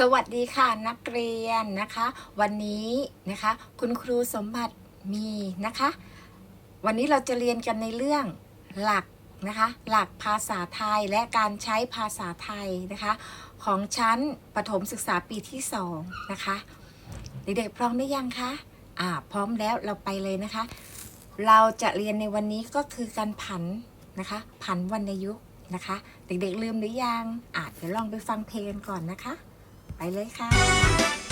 สวัสดีค่ะนักเรียนนะคะ วันนี้นะคะ คุณครูสมบัติมีนะคะ วันนี้เราจะเรียนกันในเรื่องหลักนะคะ หลักภาษาไทยและการใช้ภาษาไทยนะคะ ของชั้นประถมศึกษาปีที่สองนะคะเด็กๆพร้อมหรือยังคะอ่าพร้อมแล้วเราไปเลยนะคะ เราจะเรียนในวันนี้ก็คือการผันนะคะ ผันวรรณยุกต์นะคะ เด็กๆลืมหรือยังอาเดี๋ยวลองไปฟังเพลงกันก่อนนะคะ ไปเลยค่ะ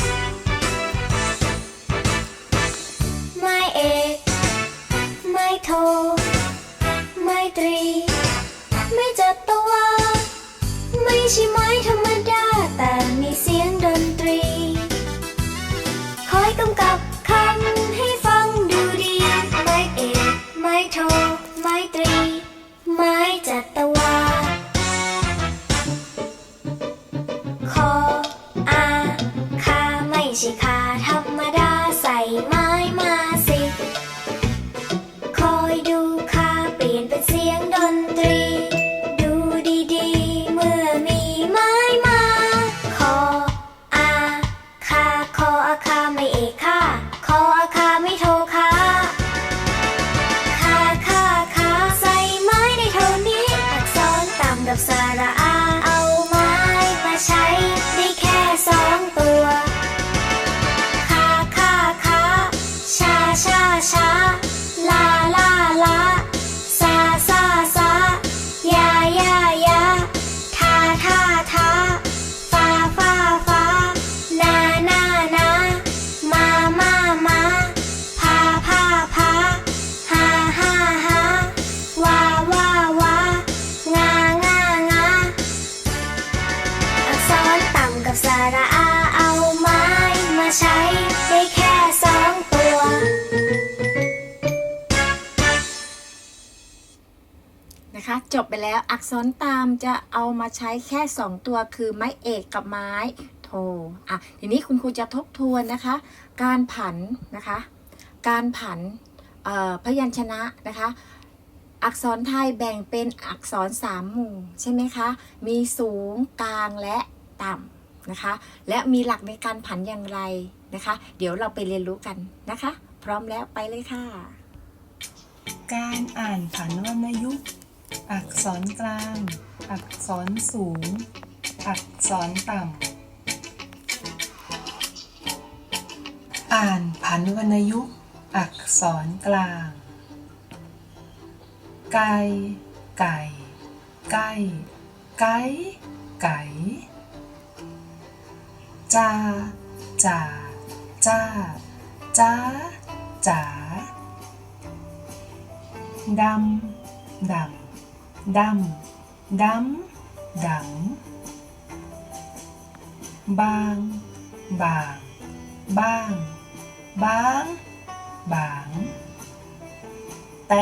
ษรตามจะเอามาใช้แค่ 2 ตัวคือไม้เอกกับไม้โทอะทีนี้คุณครูจะทบทวนนะคะ การผันนะคะ การผันพยัญชนะนะคะ อักษรไทยแบ่งเป็นอักษรสามหมู่ใช่ไหมคะ มีสูงกลางและต่ำนะคะ และมีหลักในการผันอย่างไรนะคะ เดี๋ยวเราไปเรียนรู้กันนะคะ พร้อมแล้วไปเลยค่ะ การอ่านผันวรรณยุกต์ อักษรกลาง อักษรสูง อักษรต่ำ อ่านผันวรรณยุกต์ อักษรกลาง ไก่ ไก่ ไก่ ไก่ ไก่จ้าจ่าจ้าจ้าจ๋าดำดำ ดำดำดำบางบางบ้างบางบางแต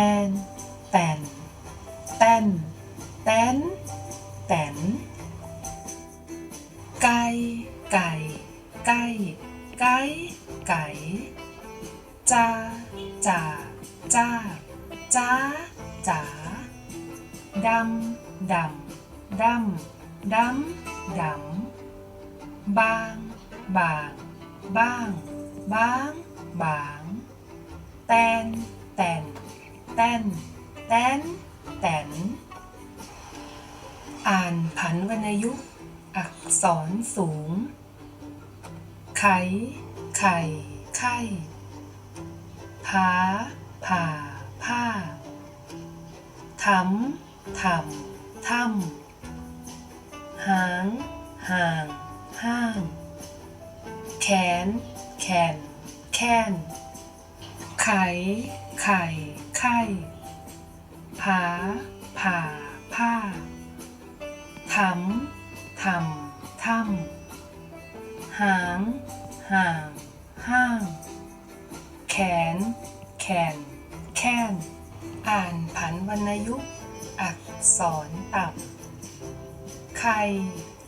ดำดำดำดำดำบาง บาง บ้าง บาง บาง แตน แตน แตน แตน แตน อ่านผันวรรณยุกต์อักษรสูง ไข ไข่ ไข่ผาผ่าผ้าถำ ถำถ้ำหาง ห่าง ห้าง แขน แขน แค้น ไข ไข่ ไข่ผา ผ่า ผ้าถำถำถ้ำหาง ห่าง ห้าง แขน แขน แค้น อ่านผันวรรณยุกต์ อักษรต่ำไข่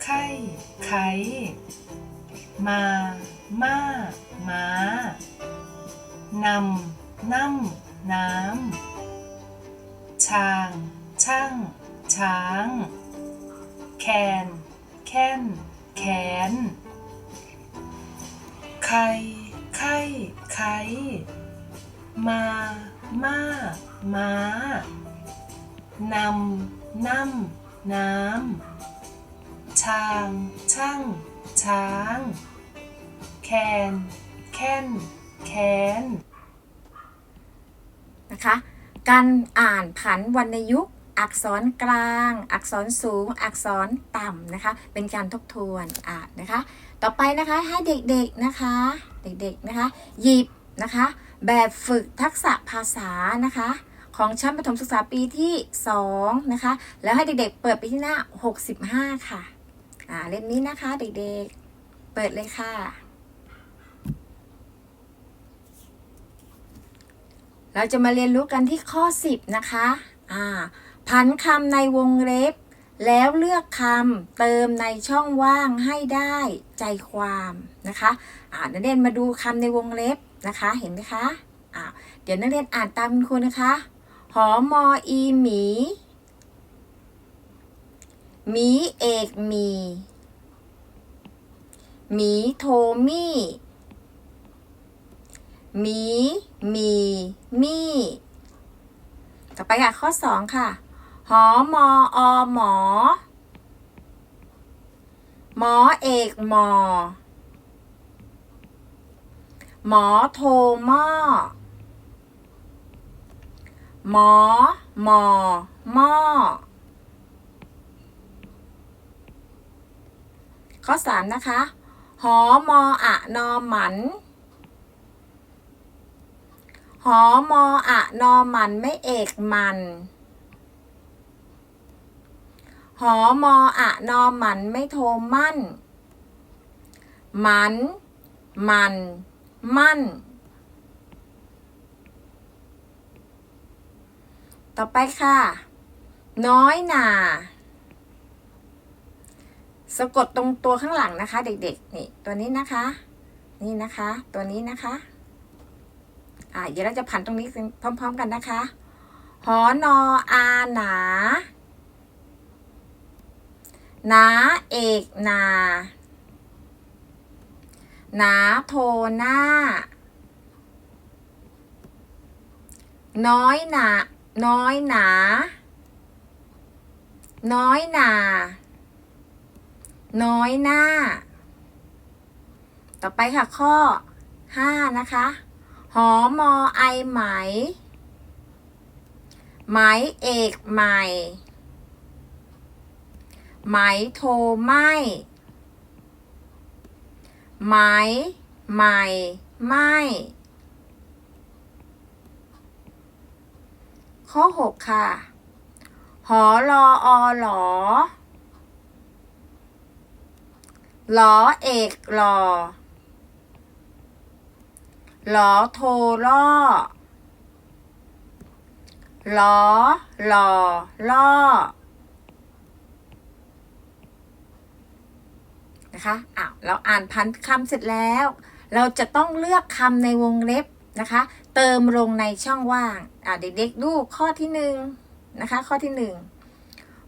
ไข่ ไข่ มา มา มานำน้ำน้ำช้าง ช่าง ช้าง แคน แค้น แขน ไข่ ไข่ ไข่ มา มา ม้า นำน้ำน้ำช้างช่างช้าง แคน แค้น แคนนะคะ การอ่านผันวรรณยุกต์อักษรกลาง อักษรสูง อักษรต่ำนะคะ เป็นการทบทวนอ่านนะคะ ต่อไปนะคะให้เด็กๆนะคะ เด็กๆนะคะ หยิบนะคะ แบบฝึกทักษะภาษานะคะ ของชั้นประถมศึกษาปีที่ 2 นะคะ แล้วให้เด็กๆ เปิดไปที่หน้า 65 ค่ะ อ่าเล่มนี้นะคะเด็กๆ เปิดเลยค่ะ เราจะมาเรียนรู้กันที่ข้อ 10 นะคะ อ่าพันคำในวงเล็บ แล้วเลือกคำเติมในช่องว่างให้ได้ใจความนะคะอ่านักเรียนมาดูคำในวงเล็บนะคะ เห็นไหมคะอ่าเดี๋ยวนักเรียนอ่านตามคุณครูนะคะ หอมออีหมี หมีเอกหมี หมีโทมี่ หมีหมีมี่ต่อไปค่ะข้อสองค่ะ หอมออหมอ หมอเอกหมอ หมอโทหม้อ หมอ หมอหม้อข้อสามนะคะ หอมออะนอหมัน หอมออะนอหมันไม่เอกมัน หอมออะนอหมันไม่โทมั่น มัน มัน มั่น ต่อไปค่ะ น้อยหนาสะกดตรงตัวข้างหลังนะคะ เด็กๆ นี่ตัวนี้นะคะ นี่นะคะ ตัวนี้นะคะ อ่าเดี๋ยวเราจะผันตรงนี้พร้อม ๆ กันนะคะ หอนออาหนาหนาเอกนาหนาโทหน้า น้อยหนา น้อยหนา น้อยหนา น้อยหน้า ต่อไปค่ะข้อ5นะคะ หอมอไอไหม ไหมเอกใหม่ ไหมโทไม่ไหมใหม่ไม่ ข้อ 6 ค่ะ หอรออหลอหลอเอกหลอหลอโทล่อหลอหลอล่อนะคะอะเราอ่านพันคำเสร็จแล้ว เราจะต้องเลือกคำในวงเล็บนะคะ เติมลงในช่องว่าง อะเด็กๆดูข้อที่หนึ่งนะคะ ข้อที่หนึ่ง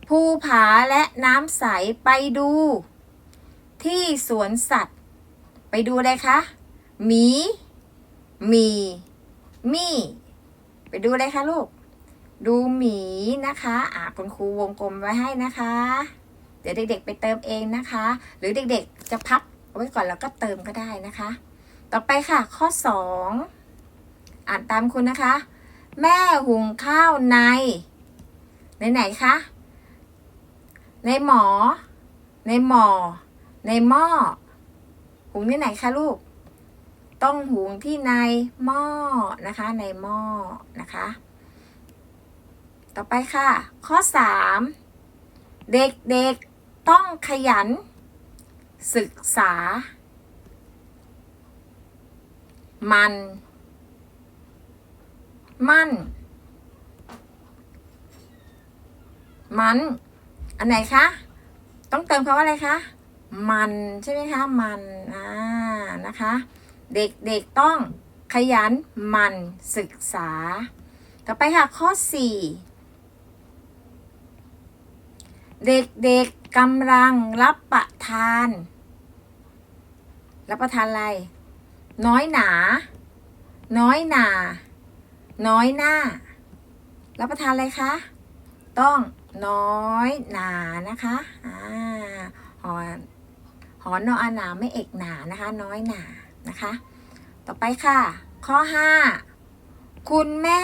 ภูผาและน้ำใสไปดู ที่สวนสัตว์ ไปดูอะไรคะหมีหมีมี่ ไปดูอะไรคะลูก ดูหมีนะคะ อะคุณครูวงกลมไว้ให้นะคะ เดี๋ยวเด็กๆไปเติมเองนะคะ หรือเด็กๆจะพักเอาไว้ก่อนแล้วก็เติมก็ได้นะคะ ต่อไปค่ะข้อ2อ่่านตามคุณนะคะ แม่หุงข้าวใน ในไหนคะ ในหมอ ในหมอ ในหม้อ หุงที่ไหนคะลูก ต้องหุงที่ในหม้อนะคะ ในหม้อนะคะ ต่อไปค่ะ ข้อ3เด็กๆต้องขยัน ศึกษา มัน มั่น มัน อันไหนคะ ต้องเติมคำว่าอะไรคะ มันใช่ไหมคะ มันอ่านะคะ เด็กๆต้องขยันมันศึกษา ต่อไปค่ะ ข้อ 4 เด็กๆกำลังรับประทาน รับประทานอะไร น้อยหนา น้อยหนา น้อยหน้า รับประทานอะไรคะ ต้องน้อยหนานะคะอ่าหอนหอนออาหนาไม่เอกหนานะคะ น้อยหนานะคะ ต่อไปค่ะ ข้อ 5 คุณแม่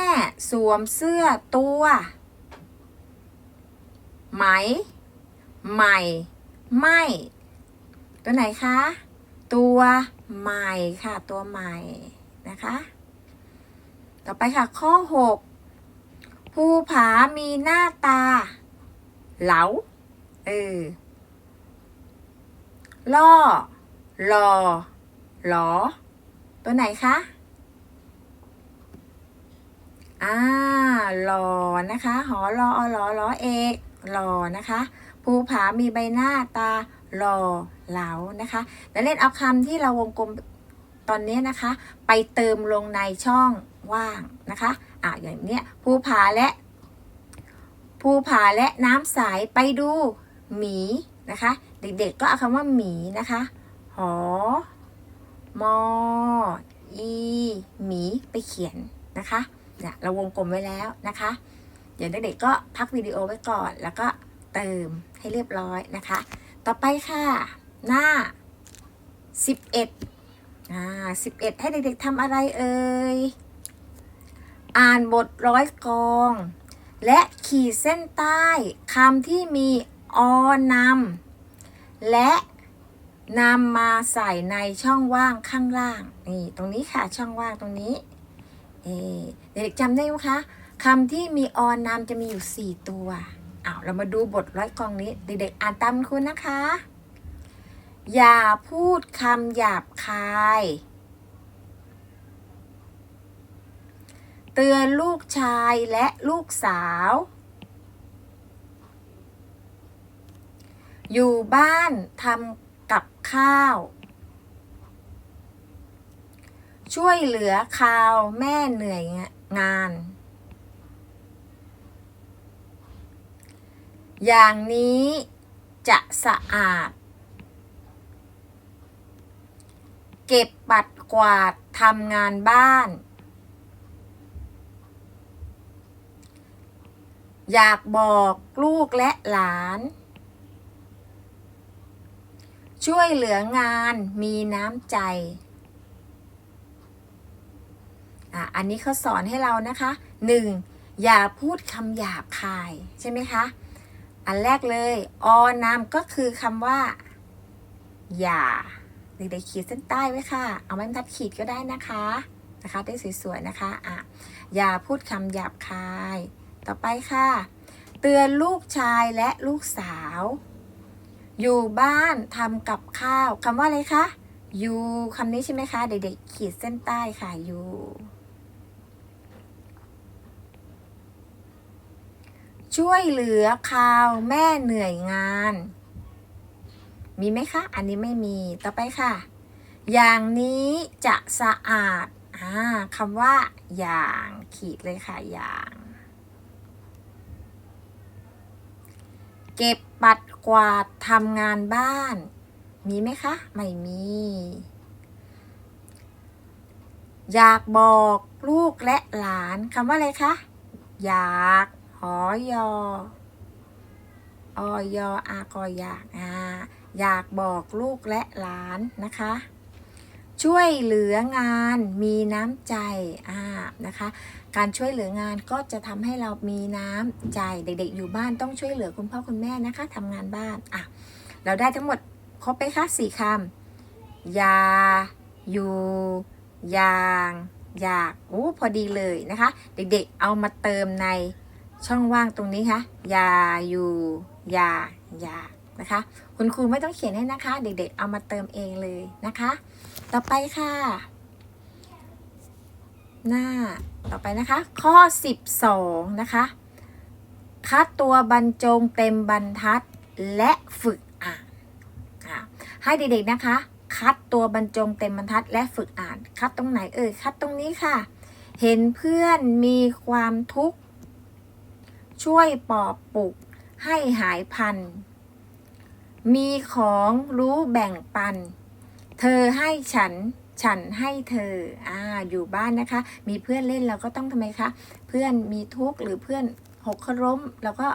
สวมเสื้อตัว ไหม ใหม่ ไม่ ตัวไหนคะ ตัวใหม่ค่ะ ตัวใหม่นะคะ ต่อไปค่ะ ข้อ 6 ภูผามีหน้าตา เหลา เออ ล่อรอหลอ ตัวไหนคะ อ่าหลอนะคะ หอรออหลอหลอเอกหลอนะคะ ภูผามีใบหน้าตาหลอเหลานะคะ แล้วเล่นเอาคำที่เราวงกลมตอนนี้นะคะ ไปเติมลงในช่อง ว่างนะคะอะอย่างเนี้ยภูผาและภูผาและน้ำใสไปดูหมีนะคะ เด็กๆก็เอาคำว่าหมีนะคะ หอ มอ อีหมีไปเขียนนะคะเนี่ยเราวงกลมไว้แล้วนะคะเดี๋ยวเด็กๆก็พักวิดีโอไว้ก่อน แล้วก็เติมให้เรียบร้อยนะคะ ต่อไปค่ะ หน้า 11อ่า11 ให้เด็กๆทำอะไรเอ่ย อ่านบทร้อยกอง และขีดเส้นใต้คำที่มีอนำและนำมาใส่ในช่องว่างข้างล่าง นี่ตรงนี้ค่ะช่องว่างตรงนี้เด็กๆจำได้ไหมคะคำที่มีออนามจะมีอยู่ 4 ตัวอ้าวเรามาดูบทร้อยกองนี้ เด็กๆอ่านตามคุณนะคะ อย่าพูดคำหยาบคาย เตือนลูกชายและลูกสาว อยู่บ้านทำกับข้าว ช่วยเหลือข่าวแม่เหนื่อยงาน อย่างนี้จะสะอาด เก็บปัดกวาดทำงานบ้าน อยากบอกลูกและหลาน ช่วยเหลืองานมีน้ำใจ อะ อันนี้เขาสอนให้เรานะคะ 1. อย่าพูดคำหยาบคาย ใช่ไหมคะ อันแรกเลย อนามก็คือคำว่า อย่าเด็กๆขีดเส้นใต้ไว้ค่ะ เอาไม้บรรทัดขีดก็ได้นะคะ นะคะ ได้สวยๆนะคะ อะ อย่าพูดคำหยาบคาย ต่อไปค่ะ เตือนลูกชายและลูกสาว อยู่บ้านทำกับข้าวคำว่าอะไรคะอยู่คำนี้ใช่ไหมคะ เด็กๆขีดเส้นใต้ค่ะอยู่ช่วยเหลือข่าวแม่เหนื่อยงาน มีไหมคะ อันนี้ไม่มีต่อไปค่ะ อย่างนี้จะสะอาดอ่าคำว่าอย่างขีดเลยค่ะอย่าง เก็บปัดกวาดทำงานบ้าน มีไหมคะ ไม่มี อยากบอกลูกและหลานคำว่าอะไรคะ อยากหอยออยอากออยากอ่าอยากบอกลูกและหลานนะคะ ช่วยเหลืองานมีน้ำใจอ่านะคะ การช่วยเหลืองานก็จะทำให้เรามีน้ำใจเด็กๆ อยู่บ้านต้องช่วยเหลือคุณพ่อคุณแม่นะคะทำงานบ้านอะเราได้ทั้งหมดครบไปคะสี่คำยา อยู่ ยาง อยากโอ้พอดีเลยนะคะ เด็กๆเอามาเติมในช่องว่างตรงนี้ค่ะยา อยู่ ยา อยากนะคะ คุณครูไม่ต้องเขียนให้นะคะ เด็กๆเอามาเติมเองเลยนะคะ ต่อไปค่ะ หน้าต่อไปนะคะ ข้อ 12 นะคะ คัดตัวบรรจงเต็มบรรทัดและฝึกอ่านอะให้เด็กๆนะคะ คัดตัวบรรจงเต็มบรรทัดและฝึกอ่าน คัดตรงไหนเอ่ยคัดตรงนี้ค่ะ เห็นเพื่อนมีความทุกข์ ช่วยปอบปลุกให้หายพัน มีของรู้แบ่งปัน เธอให้ฉัน ฉันให้เธออ่าอยู่บ้านนะคะ มีเพื่อนเล่นเราก็ต้องทำไมคะ เพื่อนมีทุกข์หรือเพื่อนหกขล้มเราก็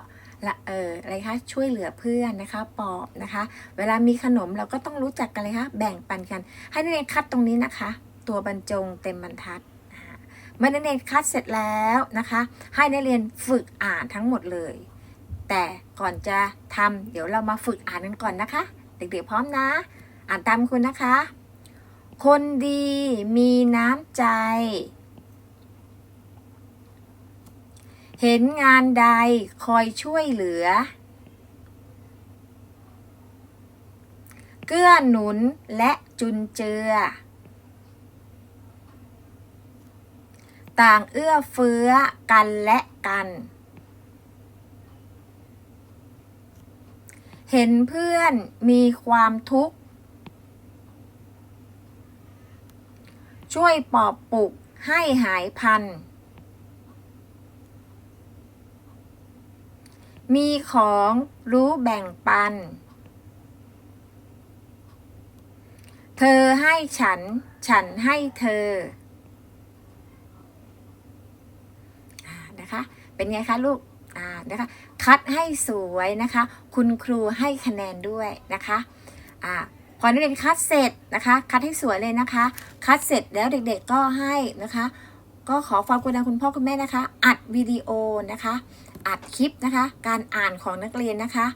ละเอออะไรคะช่วยเหลือเพื่อนนะคะปอบนะคะ เวลามีขนมเราก็ต้องรู้จักกันเลยคะแบ่งปันกัน ให้นักเรียนคัดตรงนี้นะคะ ตัวบรรจงเต็มบรรทัดเมื่อนักเรียนคัดเสร็จแล้วนะคะ ให้นักเรียนฝึกอ่านทั้งหมดเลย แต่ก่อนจะทำเดี๋ยวเรามาฝึกอ่านกันก่อนนะคะ เด็กๆพร้อมนะ อ่านตามคุณนะคะ คนดีมีน้ำใจ เห็นงานใดคอยช่วยเหลือ เกื้อหนุนและจุนเจือ ต่างเอื้อเฟื้อกันและกัน เห็นเพื่อนมีความทุกข์ ช่วยปอบปลุกให้หายพัน มีของรู้แบ่งปัน เธอให้ฉัน ฉันให้เธออนะคะ เป็นไงคะลูกอ่านะคะ คัดให้สวยนะคะ คุณครูให้คะแนนด้วยนะคะอ่า พอนักเรียนคัดเสร็จนะคะ คัดให้สวยเลยนะคะ คัดเสร็จแล้วเด็กๆก็ให้นะคะ ก็ขอความกรุณาคุณพ่อคุณแม่นะคะ อัดวิดีโอนะคะ อัดคลิปนะคะ การอ่านของนักเรียนนะคะ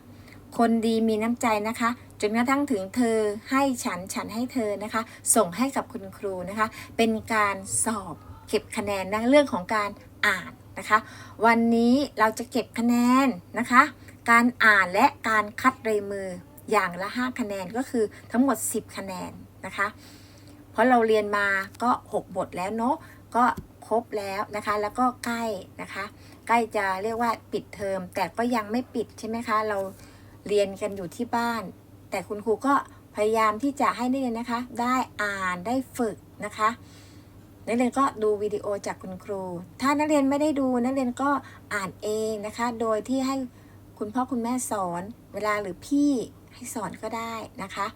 คนดีมีน้ำใจนะคะจนกระทั่งถึงเธอให้ฉันฉันให้เธอนะคะ ส่งให้กับคุณครูนะคะ เป็นการสอบเก็บคะแนนในเรื่องของการอ่านนะคะ วันนี้เราจะเก็บคะแนนนะคะ การอ่านและการคัดลายมือ อย่างละ 5 คะแนนก็คือทั้งหมด 10 คะแนนนะคะ เพราะเราเรียนมาก็ 6 บทแล้วเนาะก็ครบแล้วนะคะ แล้วก็ใกล้นะคะ ใกล้จะเรียกว่าปิดเทอม แต่ก็ยังไม่ปิดใช่ไหมคะ เราเรียนกันอยู่ที่บ้าน แต่คุณครูก็พยายามที่จะให้นักเรียนนะคะ ได้อ่านได้ฝึกนะคะนักเรียนก็ดูวิดีโอจากคุณครู ถ้านักเรียนไม่ได้ดูนักเรียนก็อ่านเองนะคะ โดยที่ให้คุณพ่อคุณแม่สอน เวลาหรือพี่ พี่สอนก็ได้นะคะ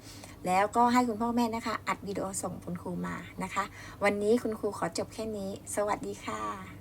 แล้วก็ให้คุณพ่อแม่นะคะ อัดวิดีโอส่งคุณครูมานะคะ วันนี้คุณครูขอจบแค่นี้ สวัสดีค่ะ